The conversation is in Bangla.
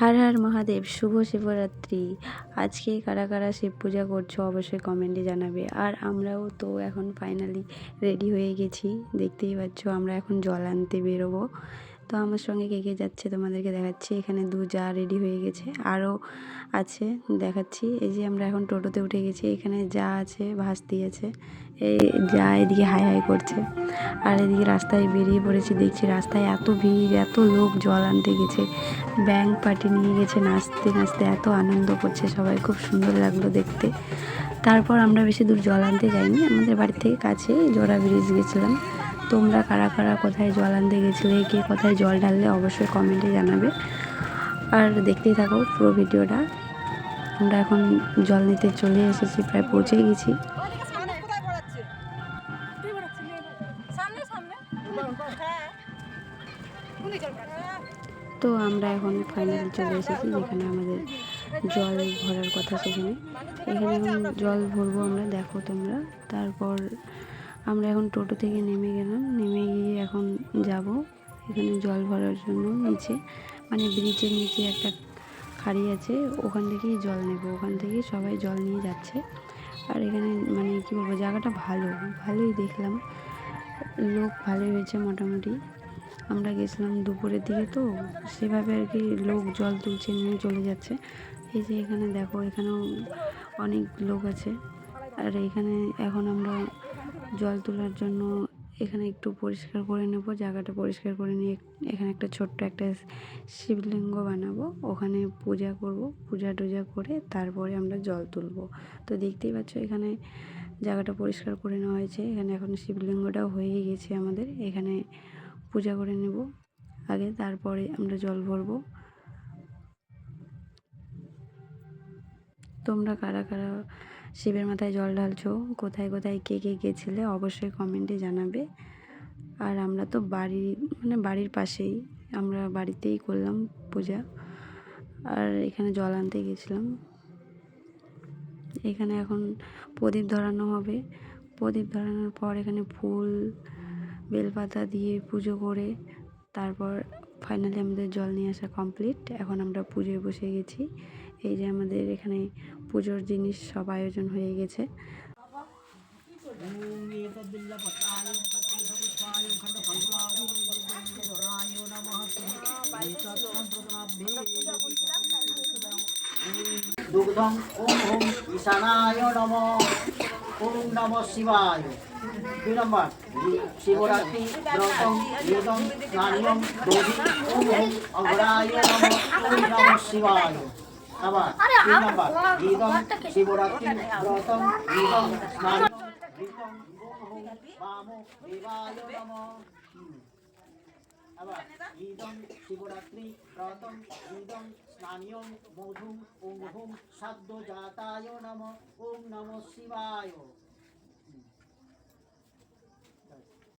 হর হার মহাদেব, শুভ শিবরাত্রি। আজকে কারা কারা শিব পূজা করছ অবশ্যই কমেন্টে জানাবে। আর আমরাও তো এখন ফাইনালি রেডি হয়ে গেছি। দেখতেই পাচ্ছ, আমরা এখন জল আনতে বেরোবো। তো আমার সঙ্গে কে কে যাচ্ছে তোমাদেরকে দেখাচ্ছি। এখানে দু যা রেডি হয়ে গেছে। আরও আছে, দেখাচ্ছি। এই যে আমরা এখন টোটোতে উঠে গেছি। এখানে যা আছে, ভাসতি আছে। এই যা এদিকে হাই হাই করছে। আর এদিকে রাস্তায় বেরিয়ে পড়েছি, দেখছি রাস্তায় এত ভিড়, এত লোক জল আনতে গেছে। ব্যাংক পার্টি নিয়ে গেছে, নাচতে নাচতে এত আনন্দ করছে সবাই, খুব সুন্দর লাগল দেখতে। তারপর আমরা বেশি দূর জল আনতে যাইনি। আমাদের বাড়ি থেকে কাছে জোড়া ব্রিজ গেছিলাম। তোমরা কারা কারা কোথায় জল আনতে গেছিলে, কে কোথায় জল ঢাললে অবশ্যই কমেন্টে জানাবে। আর দেখতেই থাকো পুরো ভিডিওটা। আমরা এখন জল নিতে চলে এসেছি, প্রায় পৌঁছে গেছি। তো আমরা এখন ফাইনালি চলে এসেছি, যেখানে আমাদের জল ভরার কথা সেখানে। এখানে এখন জল ভরবো আমরা, দেখো তোমরা। তারপর আমরা এখন টোটো থেকে নেমে গেলাম। নেমে গিয়ে এখন যাব এখানে জল ভরার জন্য নিচে। মানে ব্রিজের নিচে একটা খাড়ি আছে, ওখান থেকেই জল নেব। ওখান থেকেই সবাই জল নিয়ে যাচ্ছে। আর এখানে মানে কী বলব, জায়গাটা ভালো, ভালোই দেখলাম। লোক ভালোই হয়েছে মোটামুটি। আমরা গেছিলাম দুপুরের দিকে তো, সেভাবে আর কি লোক জল তুলছে নিয়ে চলে যাচ্ছে। এই যে এখানে দেখো, এখানেও অনেক লোক আছে। আর এখানে এখন আমরা জল তোলার জন্য এখানে একটু পরিষ্কার করে নেব, জায়গাটা পরিষ্কার করে নিয়ে এখানে একটা ছোট্ট একটা শিবলিঙ্গ বানাবো। ওখানে পূজা করব পূজা টুজা করে তারপরে আমরা জল তুলবো। তো দেখতেই পাচ্ছ এখানে জায়গাটা পরিষ্কার করে নেওয়া হয়েছে। এখানে এখন শিবলিঙ্গটাও হয়ে গেছে আমাদের। এখানে পূজা করে নেব। আগে তারপরে আমরা জল ভরবো। তোমরা কারা কারা শিবের মাথায় জল ঢালছো, কোথায় কোথায় কে কে গেছিলে অবশ্যই কমেন্টে জানাবে। আর আমরা তো বাড়ি মানে বাড়ির পাশেই, আমরা বাড়িতেই করলাম পূজা। আর এখানে জল আনতে গেছিলাম। এখানে এখন প্রদীপ ধরানো হবে। প্রদীপ ধরানোর পর এখানে ফুল, বেলপাতা দিয়ে পুজো করে, তারপর ফাইনালি আমাদের জল নিয়ে আসা কমপ্লিট এখন আমরা পুজোয় বসে গেছি। এই যে আমাদের এখানে পুজোর জিনিস সব আয়োজন হয়ে গেছে। দুগ্ধম ওম ওম ঈশানায় নম ওম নম শিবায় দুই নম্বর শিবরাত্রি ব্রতম বেদম স্নানিয়ম দধি ওম ওম অগ্রায় নম ওম নম শিবায় আবার তিন নম্বর ঈদম শিবরাত্রি ব্রতম বেদম স্নানিয়ম ঋতম ওম ওম বামো দেবায় নম আবার ঈদম শিবরাত্রি রতম ইদম স্নানিয়ম মধুম ওম হুম সাদ্য জাতায় নম ওম নম শিবায়